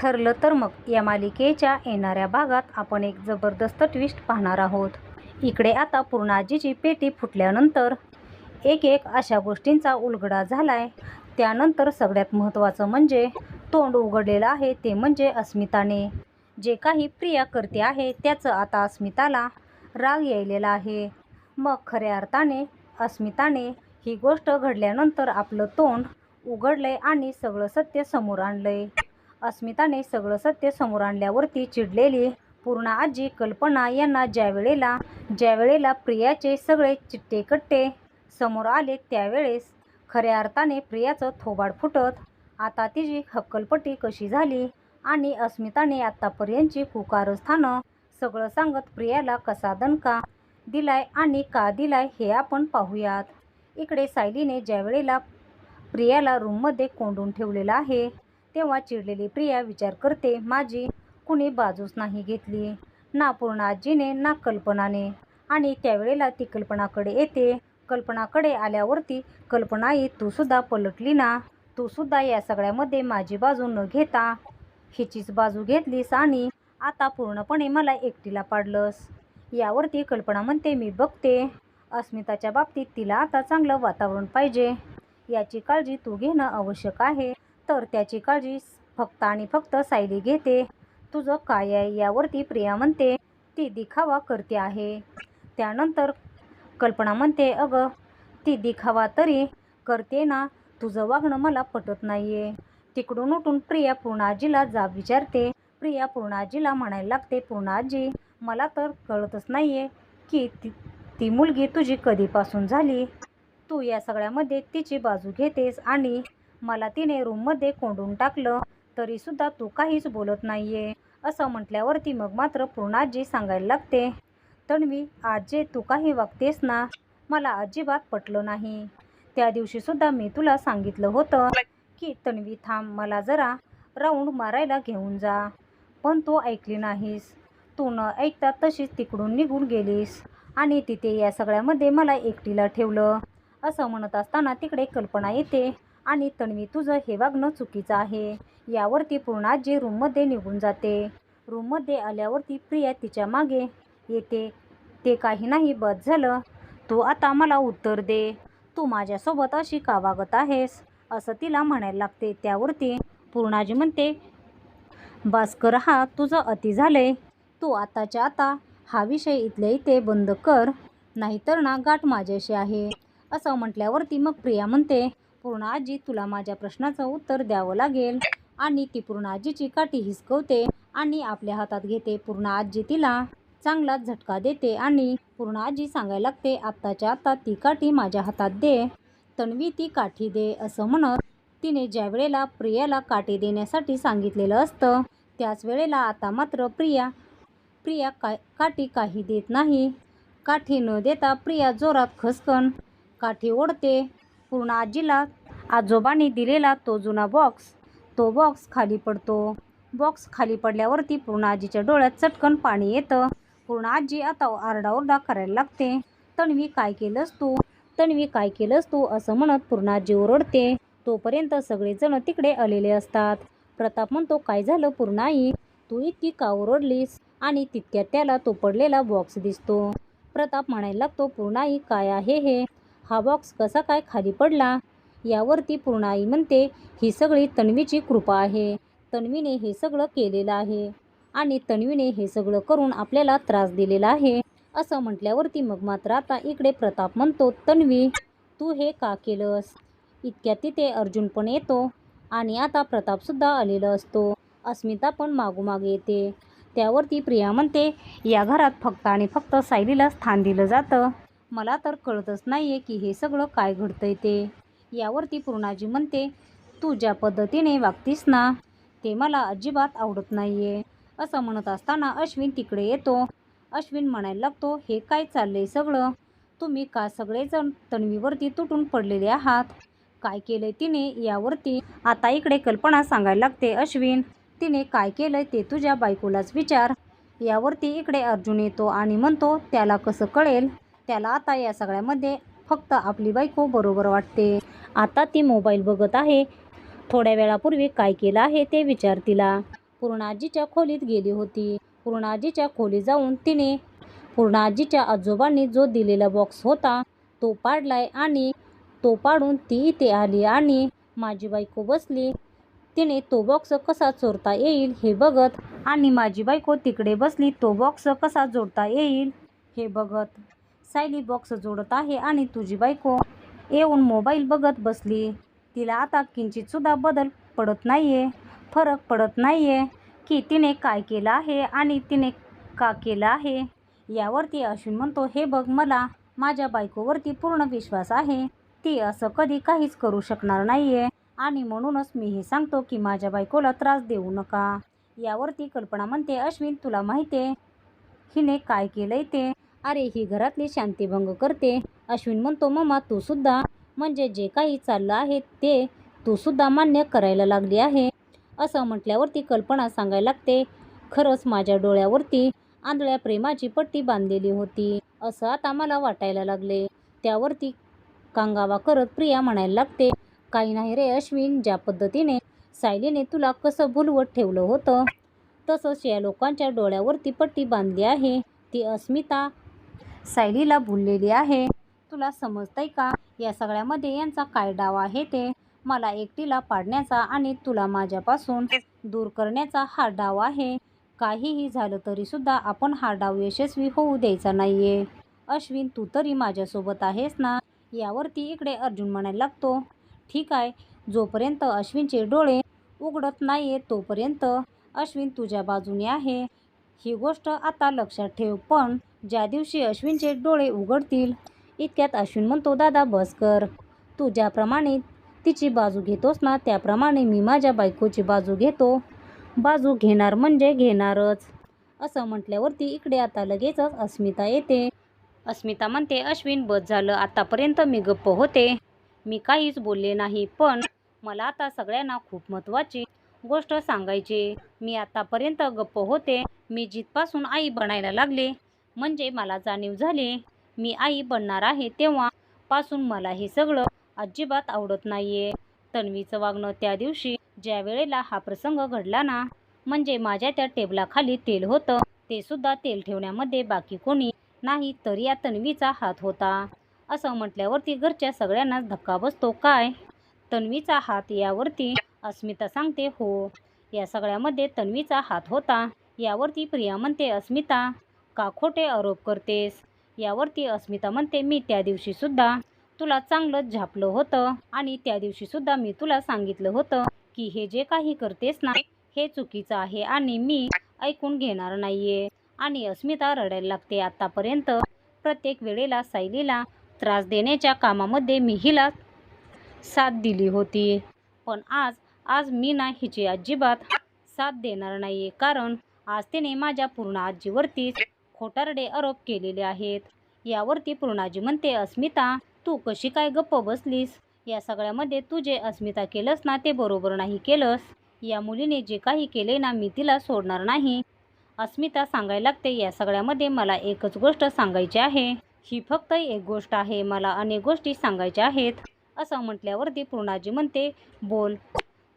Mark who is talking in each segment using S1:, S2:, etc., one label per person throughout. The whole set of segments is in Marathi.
S1: ठरलं तर मग या मालिकेच्या येणाऱ्या भागात आपण एक जबरदस्त ट्विस्ट पाहणार आहोत. इकडे आता पूर्णाजीची पेटी फुटल्यानंतर एक एक अशा गोष्टींचा उलगडा झालाय. त्यानंतर सगळ्यात महत्त्वाचं म्हणजे तोंड उघडलेलं आहे ते म्हणजे अस्मिताने. जे काही प्रिया करते आहे त्याचं आता अस्मिताला राग यायलेला आहे. मग खऱ्या अर्थाने अस्मिताने ही गोष्ट घडल्यानंतर आपलं तोंड उघडलंय आणि सगळं सत्य समोर आणलंय. अस्मिताने सगळं सत्य समोर आणल्यावरती चिडलेली पूर्ण आजी कल्पना यांना ज्यावेळेला ज्यावेळेला प्रियाचे सगळे चिट्टेकट्टे समोर आले त्यावेळेस खऱ्या अर्थाने प्रियाचं थोबाड फुटत आता तिची हक्कलपट्टी कशी झाली आणि अस्मिताने आत्तापर्यंतची कुकारस्थानं सगळं सांगत प्रियाला कसा दणका दिलाय आणि का दिलाय हे आपण पाहूयात. इकडे सायलीने ज्यावेळेला प्रियाला रूममध्ये कोंडून ठेवलेलं आहे तेव्हा चिडलेली प्रिया विचार करते माझी कुणी बाजूच नाही घेतली. ना पूर्ण आजीने ना कल्पनाने. आणि त्यावेळेला ती कल्पनाकडे येते. कल्पनाकडे आल्यावरती कल्पनाई तू सुद्धा पलटली ना. तू सुद्धा या सगळ्यामध्ये माझी बाजू न घेता. हिचीच बाजू घेतलीस आणि आता पूर्णपणे मला एकटीला पाडलंस. यावरती कल्पना म्हणते मी बघते. अस्मिताच्या बाबतीत तिला आता चांगलं वातावरण पाहिजे. याची काळजी तू घेणं आवश्यक आहे. तर त्याची काळजी फक्त आणि फक्त सायली घेते. तुझं काय आहे यावरती प्रिया म्हणते ती दिखावा करते आहे. त्यानंतर कल्पना म्हणते अगं ती दिखावा तरी करते ना तुझं वागणं मला पटत नाही आहे तिकडून उठून प्रिया पूर्णाजीला जाब विचारते. प्रिया पूर्णाजीला म्हणायला लागते पूर्णाजी मला तर कळतच नाही आहे की ती ती मुलगी तुझी कधीपासून झाली? तू या सगळ्यामध्ये तिची बाजू घेतेस आणि मला तिने रूममध्ये कोंडून टाकलं. तरीसुद्धा तू काहीच बोलत नाही आहे असं म्हटल्यावरती मग मात्र पूर्णाजी सांगायला लागते तन्वी आजे तू काही वागतेस ना मला अजिबात पटलं नाही. त्या दिवशीसुद्धा मी तुला सांगितलं होतं की तन्वी थांब मला जरा राऊंड मारायला घेऊन जा. पण तू ऐकली नाहीस. तू न ऐकता तशीच तिकडून निघून गेलीस आणि तिथे या सगळ्यामध्ये मला एकटीला ठेवलं. असं म्हणत असताना तिकडे कल्पना येते. आणि तन्वी तुझं हे वागणं चुकीचं आहे. यावरती पूर्णाजी रूममध्ये निघून जाते. रूममध्ये आल्यावरती प्रिया तिच्यामागे येते. ते काही नाही बस झालं. तू आता मला उत्तर दे. तू माझ्यासोबत अशी का वागत आहेस? असं तिला म्हणायला लागते. त्यावरती पूर्णाजी म्हणते भास्कर हा तुझं अति झालंय. तू आताच्या आता हा विषय इथल्या इथे बंद कर. नाहीतर ना गाठ माझ्याशी आहे. असं म्हटल्यावरती मग प्रिया म्हणते पूर्ण आजी तुला माझ्या प्रश्नाचं उत्तर द्यावं लागेल. आणि ती पूर्ण आजीची काठी हिसकवते आणि आपल्या हातात घेते पूर्ण आजी तिला. चांगलाच झटका देते आणि पूर्ण आजी सांगायला लागते आत्ताच्या आत्ता ती काठी माझ्या हातात दे. तन्वी ती काठी दे असं म्हणत तिने ज्या वेळेला प्रियाला काठी देण्यासाठी सांगितलेलं असतं त्याच वेळेला आता मात्र प्रिया प्रिया काय काठी काही देत नाही. काठी न देता प्रिया जोरात खसकन काठी ओढते. पूर्ण आजीला आजोबांनी दिलेला तो जुना बॉक्स तो बॉक्स खाली पडतो. बॉक्स खाली पडल्यावरती पूर्ण आजीच्या डोळ्यात चटकन पाणी येतं. पूर्ण आजी आता आरडाओरडा करायला लागते. तन्वी काय केलंस तू? तन्वी काय केलंस तू? असं म्हणत पूर्ण आजी ओरडते. तोपर्यंत सगळेजण तिकडे आलेले असतात. प्रताप म्हणतो काय झालं पूर्ण आई? तू इतकी का ओरडलीस? आणि तितक्यात त्याला तो पडलेला बॉक्स दिसतो. प्रताप म्हणायला लागतो पूर्ण आई काय आहे हे? हा बॉक्स कसा काय खाली पडला? यावरती पूर्णाई म्हणते ही सगळी तन्वीची कृपा आहे. तन्वीने हे सगळं केलेलं आहे आणि तन्वीने हे सगळं करून आपल्याला त्रास दिलेला आहे. असं म्हटल्यावरती मग मात्र आता इकडे प्रताप म्हणतो तन्वी तू हे का केलंस? इतक्या तिथे अर्जुन पण येतो आणि आता प्रतापसुद्धा आलेला असतो. अस्मिता पण मागोमाग येते. त्यावरती प्रिया म्हणते या घरात फक्त आणि फक्त सायलीला स्थान दिलं जातं. मला तर कळतच नाही आहे की हे सगळं काय घडतंय ते. यावरती पूर्णाजी म्हणते तू ज्या पद्धतीने वागतीस ना ते मला अजिबात आवडत नाही आहे असं म्हणत असताना अश्विन तिकडे येतो. अश्विन म्हणायला लागतो हे काय चाललंय सगळं? तुम्ही का सगळेजण तन्वीवरती तुटून पडलेले आहात? काय केलंय तिने यावरती? आता इकडे कल्पना सांगायला लागते अश्विन तिने काय केलंय ते तुझ्या बायकोलाच विचार. यावरती इकडे अर्जुन येतो आणि म्हणतो त्याला कसं कळेल? त्याला आता या सगळ्यामध्ये फक्त आपली बायको बरोबर वाटते. आता ती मोबाईल बघत आहे. थोड्या वेळापूर्वी काय केलं आहे ते विचार तिला. पूर्णाजीच्या खोलीत गेली होती. पूर्णाजीच्या खोलीत जाऊन तिने पूर्णाजीच्या आजोबांनी जो दिलेला बॉक्स होता तो पाडलाय आणि तो पाडून ती इथे आली आणि माझी बायको बसली. तिने तो बॉक्स कसा चोरता येईल हे बघत आणि माझी बायको तिकडे बसली तो बॉक्स कसा जोडता येईल हे बघत. सायली बॉक्स जोडत आहे आणि तुझी बायको येऊन मोबाईल बघत बसली. तिला आता किंचितसुद्धा बदल पडत नाहीये फरक पडत नाहीये की तिने काय केलं आहे आणि तिने का केलं आहे. यावरती अश्विन म्हणतो हे बघ मला माझ्या बायकोवरती पूर्ण विश्वास आहे. ती असं कधी काहीच करू शकणार नाहीये आणि म्हणूनच मी हे सांगतो की माझ्या बायकोला त्रास देऊ नका. यावरती कल्पना म्हणते अश्विन तुला माहिती आहे हिने काय केलंय ते अरे ही घरातली शांतीभंग करते. अश्विन म्हणतो मम्मा तू सुद्धा म्हणजे जे काही चाललं आहे ते तू सुद्धा मान्य करायला लागली आहे. असं म्हटल्यावरती कल्पना सांगायला लागते. खरंच माझ्या डोळ्यावरती आंधळ्या प्रेमाची पट्टी बांधलेली होती. असं आता मला वाटायला लागले. त्यावरती कांगावा करत प्रिया म्हणायला लागते काही नाही रे अश्विन ज्या पद्धतीने सायलीने तुला कसं भुलवत ठेवलं होतं तसंच या लोकांच्या डोळ्यावरती पट्टी बांधली आहे. ती अस्मिता सायलीला भुललेली आहे. तुला समजतंय का? या सगळ्यामध्ये यांचा काय डाव आहे ते? मला एकटीला पाडण्याचा आणि तुला माझ्यापासून दूर करण्याचा हा डाव आहे. काहीही झालं तरी सुद्धा आपण हा डाव यशस्वी होऊ द्यायचा नाहीये. अश्विन तू तरी माझ्यासोबत आहेस ना? यावरती इकडे अर्जुन म्हणायला लागतो. ठीक आहे. जोपर्यंत अश्विनचे डोळे उघडत नाहीये तोपर्यंत अश्विन तुझ्या बाजूने आहे. ही गोष्ट आता लक्षात ठेव. पण ज्या दिवशी अश्विनचे डोळे उघडतील इतक्यात अश्विन म्हणतो दादा बस कर. तू ज्याप्रमाणे तिची बाजू घेतोस ना त्याप्रमाणे मी माझ्या बायकोची बाजू घेतो. बाजू घेणार म्हणजे घेणारच. असं म्हटल्यावरती इकडे आता लगेचच अस्मिता येते. अस्मिता म्हणते अश्विन बस झालं. आतापर्यंत मी गप्प होते. मी काहीच बोलले नाही. पण मला आता सगळ्यांना खूप महत्त्वाची गोष्ट सांगायची. मी आतापर्यंत गप्प होते. मी जिथपासून आई बनायला लागले म्हणजे मला जाणीव झाली. मी आई बनणार आहे तेव्हा पासून मला हे सगळं अजिबात आवडत नाहीये. तन्वीचं वागणं त्या दिवशी ज्या वेळेला हा प्रसंग घडला ना म्हणजे माझ्या त्या टेबलाखाली तेल होतं. ते सुद्धा तेल ठेवण्यामध्ये बाकी कोणी नाही तर या तन्वीचा हात होता. असं म्हटल्यावरती घरच्या सगळ्यांनाच धक्का बसतो काय? तन्वीचा हात यावरती अस्मिता सांगते हो या सगळ्यामध्ये तन्वीचा हात होता. यावरती प्रिया म्हणते अस्मिता का खोटे आरोप करतेस? यावरती अस्मिता म्हणते मी त्या दिवशी सुद्धा तुला चांगलंच झापलं होतं आणि त्या दिवशी सुद्धा मी तुला सांगितलं होतं की हे जे काही करतेस ना हे चुकीचं आहे आणि मी ऐकून घेणार नाहीये. आणि अस्मिता रडायला लागते. आतापर्यंत प्रत्येक वेळेला सायलीला त्रास देण्याच्या कामामध्ये मी हिला साथ दिली होती. पण आज आज मी ना हिची अजिबात साथ देणार नाही कारण आज तिने माझ्या पूर्ण आजीवरतीच खोटारडे आरोप केलेले आहेत. यावरती पूर्णाजी म्हणते अस्मिता तू कशी काय गप्प बसलीस? या सगळ्यामध्ये तू जे अस्मिता केलंस ना ते बरोबर नाही केलंस. या मुलीने जे काही केले ना मी तिला सोडणार नाही. अस्मिता सांगायला लागते या सगळ्यामध्ये मला एकच गोष्ट सांगायची आहे. ही फक्त एक गोष्ट आहे. मला अनेक गोष्टी सांगायच्या आहेत. असं म्हटल्यावरती पूर्णाजी म्हणते बोल.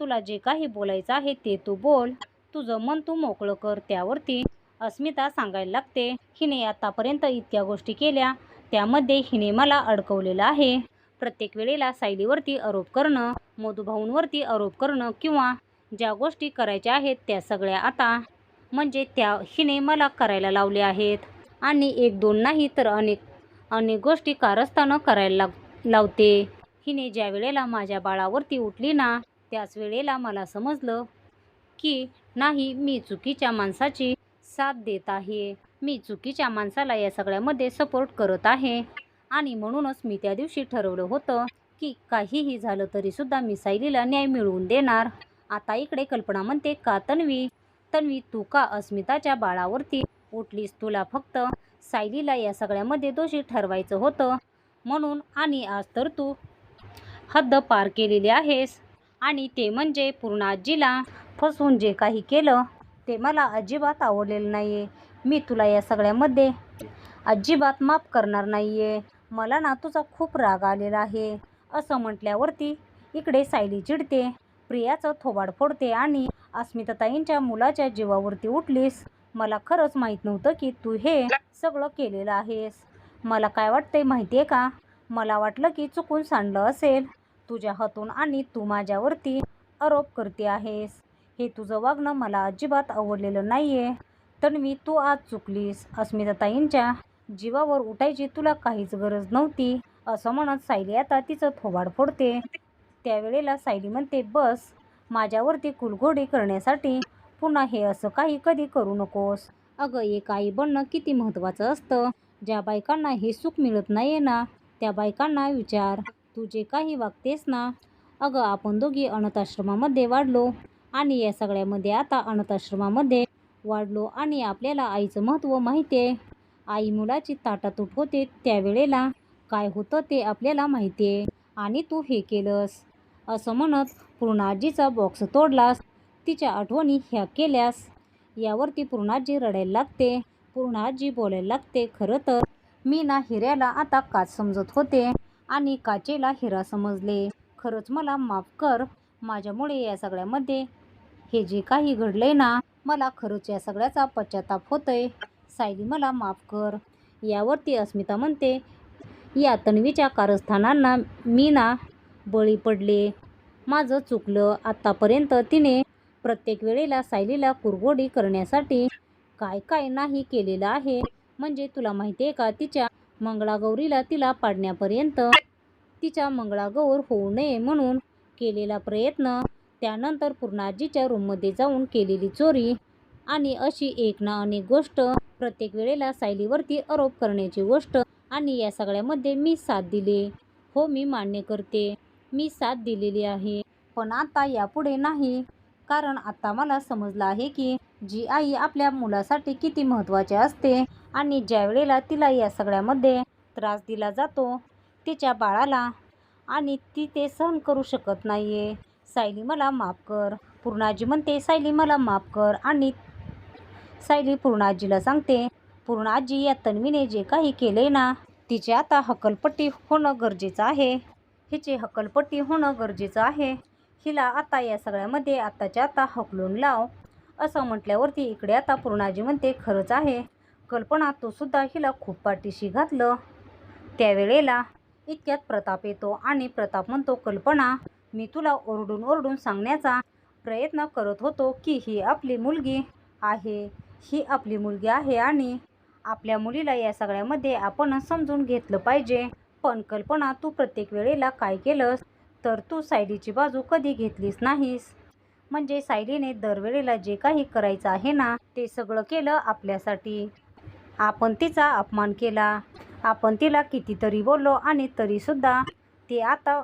S1: तुला जे काही बोलायचं आहे ते तू बोल. तुझं मन तू मोकळं कर त्यावरती. अस्मिता सांगायला लागते हिने आतापर्यंत इतक्या गोष्टी केल्या. त्यामध्ये हिने मला अडकवलेलं आहे. प्रत्येक वेळेला सायलीवरती आरोप करणं मधुभाऊंवरती आरोप करणं किंवा ज्या गोष्टी करायच्या आहेत त्या सगळ्या आता. म्हणजे त्या हिने मला करायला लावले आहेत. आणि एक दोन नाही तर अनेक अनेक गोष्टी कारस्थानं करायला लाव लावते. हिने ज्या वेळेला माझ्या बाळावरती उठली ना त्याच वेळेला मला समजलं की नाही मी चुकीच्या माणसाची साथ देत आहे. मी चुकीच्या माणसाला या सगळ्यामध्ये सपोर्ट करत आहे. आणि म्हणूनच मी त्या दिवशी ठरवलं होतं की काहीही झालं तरीसुद्धा मी सायलीला न्याय मिळवून देणार. आता इकडे कल्पना म्हणते का तन्वी? तन्वी तू का अस्मिताच्या बाळावरती उठलीस तुला फक्त सायलीला या सगळ्यामध्ये दोषी ठरवायचं होतं. म्हणून आणि आज तर तू हद्द पार केलेली आहेस. आणि ते म्हणजे पूर्ण आजीला फसवून जे काही केलं ते मला अजिबात आवडलेलं नाही आहे मी तुला या सगळ्यामध्ये अजिबात माफ करणार नाही आहे मला ना तुझा खूप राग आलेला आहे. असं म्हटल्यावरती इकडे सायली चिडते प्रियाचं थोबाड फोडते आणि अस्मिताताईंच्या मुलाच्या जीवावरती उठलीस. मला खरंच माहीत नव्हतं की तू हे सगळं केलेलं आहेस. मला काय वाटतंय माहिती आहे का? मला वाटलं की चुकून सांडलं असेल. तुझ्या हातून आणि तू माझ्यावरती आरोप करते आहेस. हे तुझं वागणं मला अजिबात आवडलेलं नाही आहे तन्वी तू आज चुकलीस. अस्मिताताईंच्या जीवावर उठायची तुला काहीच गरज नव्हती. असं म्हणत सायली आता तिचं थोबाड फोडते. त्यावेळेला सायली म्हणते बस माझ्यावरती कुलघोडी करण्यासाठी पुन्हा हे असं काही कधी करू नकोस. अगं एक आई बनणं किती महत्त्वाचं असतं. ज्या बायकांना हे सुख मिळत नाही ना त्या बायकांना विचार. तू जे काही वागतेस ना? अगं आपण दोघी अनाथाश्रमामध्ये वाढलो आणि या सगळ्यामध्ये आता अनाथाश्रमामध्ये वाढलो आणि आपल्याला आईचं महत्त्व माहिती आहे. आई मुलाची ताटातूट होते त्यावेळेला. काय होतं ते आपल्याला माहिती आहे. आणि तू हे केलंस. असं म्हणत पूर्णाजीचा बॉक्स तोडलास. तिच्या आठवणी ह्या केल्यास. यावरती पूर्णाजी रडायला लागते. पूर्णाजी बोलायला लागते खरं तर. मी ना हिऱ्याला आता काच समजत होते. आणि काचेला हिरा समजले. खरंच मला माफ कर. माझ्यामुळे या सगळ्यामध्ये हे जे काही घडलंय ना मला खरंच या सगळ्याचा पश्चाताप होतोय. सायली मला माफ कर. यावरती अस्मिता म्हणते या तन्वीच्या कारस्थानांना मी ना बळी पडले. माझं चुकलं. आत्तापर्यंत तिने प्रत्येक वेळेला सायलीला कुरगोडी करण्यासाठी काय काय नाही केलेलं आहे. म्हणजे तुला माहिती आहे का तिच्या मंगळागौरीला तिला पाडण्यापर्यंत तिच्या मंगळागौर होऊ नये म्हणून केलेला प्रयत्न त्यानंतर पूर्णाजीच्या रूममध्ये जाऊन केलेली चोरी आणि अशी एक ना अनेक गोष्ट प्रत्येक वेळेला सायलीवरती आरोप करण्याची गोष्ट आणि या सगळ्यामध्ये मी साथ दिली. हो मी मान्य करते. मी साथ दिलेली आहे. पण आता यापुढे नाही. कारण आता मला समजलं आहे की जी आई आपल्या मुलासाठी किती महत्त्वाची असते आणि ज्या वेळेला तिला या सगळ्यामध्ये त्रास दिला जातो तिच्या बाळाला आणि ती ते सहन करू शकत नाही आहे सायली मला माफ कर. पूर्णाजी म्हणते सायली मला माफ कर. आणि सायली पूर्णाजीला सांगते पूर्णाजी या तन्वीने जे काही केले ना तिचे आता हकलपट्टी होणं गरजेचं आहे. हिचे हकलपट्टी होणं गरजेचं आहे. हिला आता या सगळ्यामध्ये आताच्या आता हकलून लाव. असं म्हटल्यावरती इकडे आता पूर्णाजी म्हणते खरंच आहे. कल्पना तो सुद्धा हिला खूप पाठीशी घातलं. त्यावेळेला इतक्यात प्रताप येतो आणि प्रताप म्हणतो कल्पना मी तुला ओरडून ओरडून सांगण्याचा प्रयत्न करत होतो की ही आपली मुलगी आहे. ही आपली मुलगी आहे आणि आपल्या मुलीला या सगळ्यामध्ये आपण समजून घेतलं पाहिजे. पण कल्पना तू प्रत्येक वेळेला काय केलंस? तर तू सायडीची बाजू कधी घेतलीस नाहीस. म्हणजे सायलीने दरवेळेला जे काही करायचं आहे ना ते सगळं केलं आपल्यासाठी. आपण तिचा अपमान केला. आपण तिला कितीतरी बोललो आणि तरीसुद्धा ती आता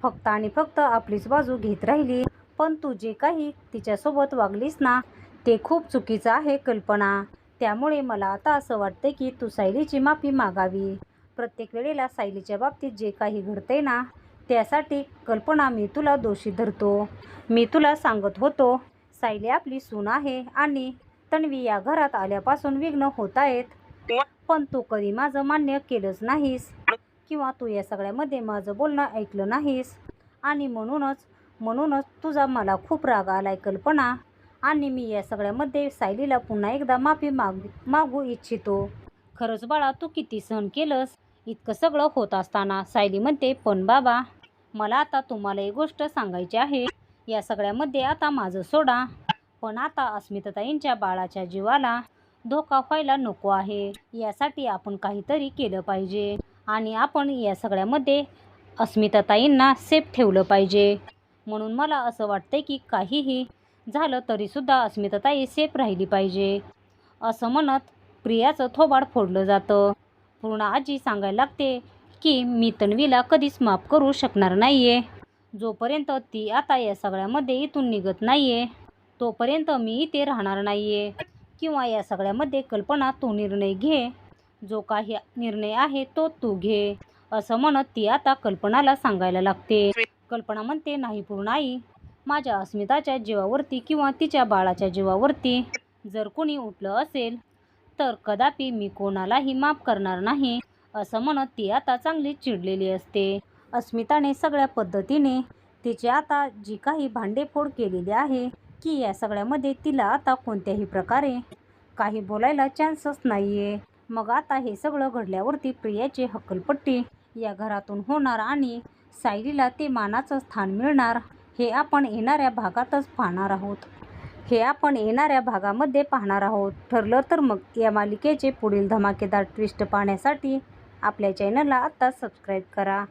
S1: फक्त आणि फक्त आपलीच बाजू घेत राहिली. पण तू जे काही तिच्यासोबत वागलीस ना ते खूप चुकीचं आहे कल्पना. त्यामुळे मला आता असं वाटतं की तू सायलीची माफी मागावी. प्रत्येक वेळेला सायलीच्या बाबतीत जे काही घडते ना त्यासाठी कल्पना मी तुला दोषी धरतो. मी तुला सांगत होतो सायली आपली सून आहे आणि तन्वी या घरात आल्यापासून विघ्न होत आहेत. पण तू कधी माझं मान्य केलंच नाहीस किंवा तू या सगळ्यामध्ये माझं बोलणं ऐकलं नाहीस. आणि म्हणूनच म्हणूनच तुझा मला खूप राग आलाय कल्पना. आणि मी या सगळ्यामध्ये सायलीला पुन्हा एकदा माफी माग मागू इच्छितो. खरंच बाळा तू किती सहन केलंस? इतकं सगळं होत असताना सायली म्हणते पण बाबा मला आता तुम्हाला एक गोष्ट सांगायची आहे. या सगळ्यामध्ये आता माझं सोडा. पण आता अस्मिताताईंच्या बाळाच्या जीवाला धोका व्हायला नको आहे. यासाठी आपण काहीतरी केलं पाहिजे. आणि आपण या सगळ्यामध्ये अस्मिताताईंना सेफ ठेवलं पाहिजे. म्हणून मला असं वाटतं की काहीही झालं तरीसुद्धा अस्मिताताई सेफ राहिली पाहिजे. असं म्हणत प्रियाचं थोबाड फोडलं जातं. पूर्ण आजी सांगायला लागते की मी तन्वीला कधीच माफ करू शकणार नाही आहे जोपर्यंत ती आता या सगळ्यामध्ये इथून निघत नाही आहे तोपर्यंत मी इथे राहणार नाही आहे किंवा या सगळ्यामध्ये कल्पना तू निर्णय घे. जो काही निर्णय आहे तो तू घे असं म्हणत ती आता कल्पनाला सांगायला लागते. कल्पना म्हणते नाही पूर्ण आई. माझ्या अस्मिताच्या जीवावरती किंवा तिच्या बाळाच्या जीवावरती जर कोणी उठलं असेल तर कदापि मी कोणालाही माफ करणार नाही. असं म्हणत ती आता चांगली चिडलेली असते. अस्मिताने सगळ्या पद्धतीने तिचे आता जी काही भांडेफोड केलेली आहे की या सगळ्यामध्ये तिला आता कोणत्याही प्रकारे काही बोलायला चान्सच नाही आहे मग आता हे सगळं घडल्यावरती प्रियाचे हक्कलपट्टी या घरातून होणार आणि सायलीला ते मानाचं स्थान मिळणार हे आपण येणाऱ्या भागातच पाहणार आहोत. हे आपण येणाऱ्या भागामध्ये पाहणार आहोत. ठरलं तर मग या मालिकेचे पुढील धमाकेदार ट्विस्ट पाहण्यासाठी आपल्या चॅनलला आत्ता सबस्क्राईब करा.